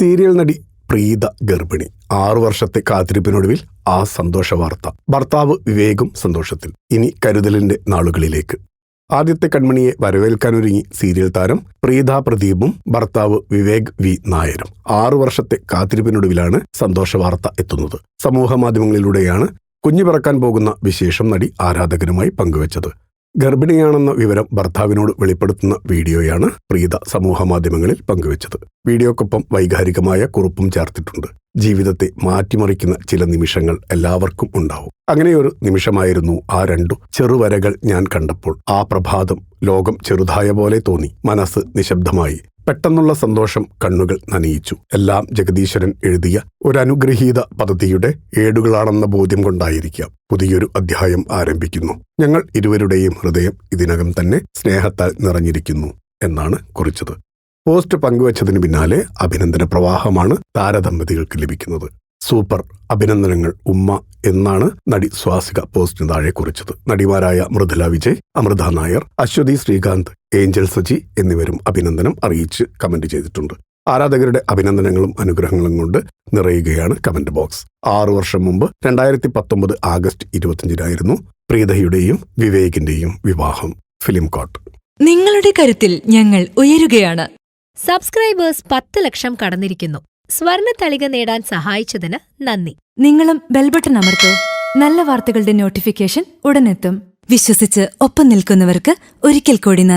Serial നടി പ്രീത ഗർഭിണി. ആറു വർഷത്തെ കാത്തിരിപ്പിനൊടുവിൽ ആ സന്തോഷ വാർത്ത. ഭർത്താവ് വിവേകും സന്തോഷത്തിൽ. ഇനി കരുതലിന്റെ നാളുകളിലേക്ക്. ആദ്യത്തെ കൺമണിയെ വരവേൽക്കാനൊരുങ്ങി സീരിയൽ താരം പ്രീത പ്രദീപും ഭർത്താവ് വിവേക് വി നായരും. ആറു വർഷത്തെ കാത്തിരിപ്പിനൊടുവിലാണ് സന്തോഷ വാർത്ത എത്തുന്നത്. സമൂഹ മാധ്യമങ്ങളിലൂടെയാണ് കുഞ്ഞു പിറക്കാൻ പോകുന്ന വിശേഷം നടി ആരാധകരുമായി പങ്കുവച്ചത്. ഗർഭിണിയാണെന്ന വിവരം ഭർത്താവിനോട് വെളിപ്പെടുത്തുന്ന വീഡിയോയാണ് പ്രീത സമൂഹമാധ്യമങ്ങളിൽ പങ്കുവച്ചത്. വീഡിയോക്കൊപ്പം വൈകാരികമായ കുറിപ്പും ചേർത്തിട്ടുണ്ട്. ജീവിതത്തെ മാറ്റിമറിക്കുന്ന ചില നിമിഷങ്ങൾ എല്ലാവർക്കും ഉണ്ടാവും. അങ്ങനെയൊരു നിമിഷമായിരുന്നു ആ രണ്ടു ചെറുവരകൾ ഞാൻ കണ്ടപ്പോൾ. ആ പ്രഭാതം ലോകം ചെറുതായ പോലെ തോന്നി. മനസ്സ് നിശബ്ദമായി. പെട്ടെന്നുള്ള സന്തോഷം കണ്ണുകൾ നനയിച്ചു. എല്ലാം ജഗദീശ്വരൻ എഴുതിയ ഒരു അനുഗ്രഹീത പദ്ധതിയുടെ ഏടുകളാണെന്ന ബോധ്യം കൊണ്ടായിരിക്കാം പുതിയൊരു അധ്യായം ആരംഭിക്കുന്നു. ഞങ്ങൾ ഇരുവരുടെയും ഹൃദയം ഇതിനകം തന്നെ സ്നേഹത്താൽ നിറഞ്ഞിരിക്കുന്നു എന്നാണ് കുറിച്ചത്. പോസ്റ്റ് പങ്കുവച്ചതിന് പിന്നാലെ അഭിനന്ദന പ്രവാഹമാണ് താരദമ്പതികൾക്ക് ലഭിക്കുന്നത്. സൂപ്പർ അഭിനന്ദനങ്ങൾ ഉമ്മ എന്നാണ് നടി സ്വാസിക പോസ്റ്റിന് താഴെ കുറിച്ചത്. നടിമാരായ മൃദുല വിജയ് അമൃത നായർ അശ്വതി ശ്രീകാന്ത് ഏഞ്ചൽ സജി എന്നിവരും അഭിനന്ദനം അറിയിച്ച് കമന്റ് ചെയ്തിട്ടുണ്ട്. ആരാധകരുടെ അഭിനന്ദനങ്ങളും അനുഗ്രഹങ്ങളും കൊണ്ട് നിറയുകയാണ് കമന്റ് ബോക്സ്. ആറു വർഷം മുമ്പ് രണ്ടായിരത്തി പത്തൊമ്പത് ആഗസ്റ്റ് ഇരുപത്തിയഞ്ചിനായിരുന്നു പ്രീതയുടെയും വിവേകിന്റെയും വിവാഹം. ഫിലിം കോട്ട്. നിങ്ങളുടെ കരുത്തിൽ ഞങ്ങൾ ഉയരുകയാണ്. സബ്സ്ക്രൈബേഴ്സ് പത്ത് ലക്ഷം കടന്നിരിക്കുന്നു. സ്വർണ തളിക നേടാൻ സഹായിച്ചതിന് നന്ദി. നിങ്ങളും ബെൽബട്ടൺ അമർത്തോ. നല്ല വാർത്തകളുടെ നോട്ടിഫിക്കേഷൻ ഉടനെത്തും. വിശ്വസിച്ച് ഒപ്പം നിൽക്കുന്നവർക്ക് ഒരിക്കൽ കൂടി നന്ദി.